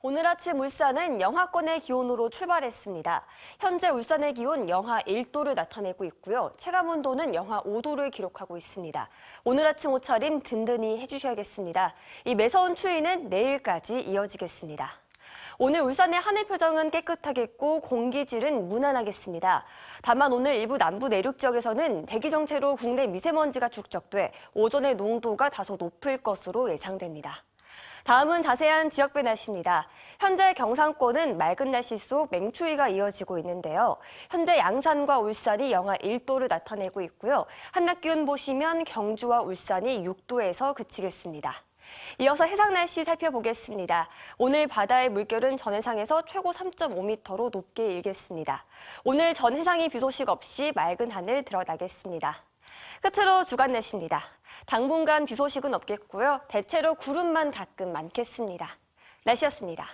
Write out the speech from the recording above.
오늘 아침 울산은 영하권의 기온으로 출발했습니다. 현재 울산의 기온 영하 1도를 나타내고 있고요. 체감 온도는 영하 5도를 기록하고 있습니다. 오늘 아침 옷차림 든든히 해주셔야겠습니다. 이 매서운 추위는 내일까지 이어지겠습니다. 오늘 울산의 하늘 표정은 깨끗하겠고 공기질은 무난하겠습니다. 다만 오늘 일부 남부 내륙 지역에서는 대기 정체로 국내 미세먼지가 축적돼 오전의 농도가 다소 높을 것으로 예상됩니다. 다음은 자세한 지역별 날씨입니다. 현재 경상권은 맑은 날씨 속 맹추위가 이어지고 있는데요. 현재 양산과 울산이 영하 1도를 나타내고 있고요. 한낮 기온 보시면 경주와 울산이 6도에서 그치겠습니다. 이어서 해상 날씨 살펴보겠습니다. 오늘 바다의 물결은 전 해상에서 최고 3.5m로 높게 일겠습니다. 오늘 전 해상이 비 소식 없이 맑은 하늘 드러나겠습니다. 끝으로 주간 날씨입니다. 당분간 비 소식은 없겠고요. 대체로 구름만 가끔 많겠습니다. 날씨였습니다.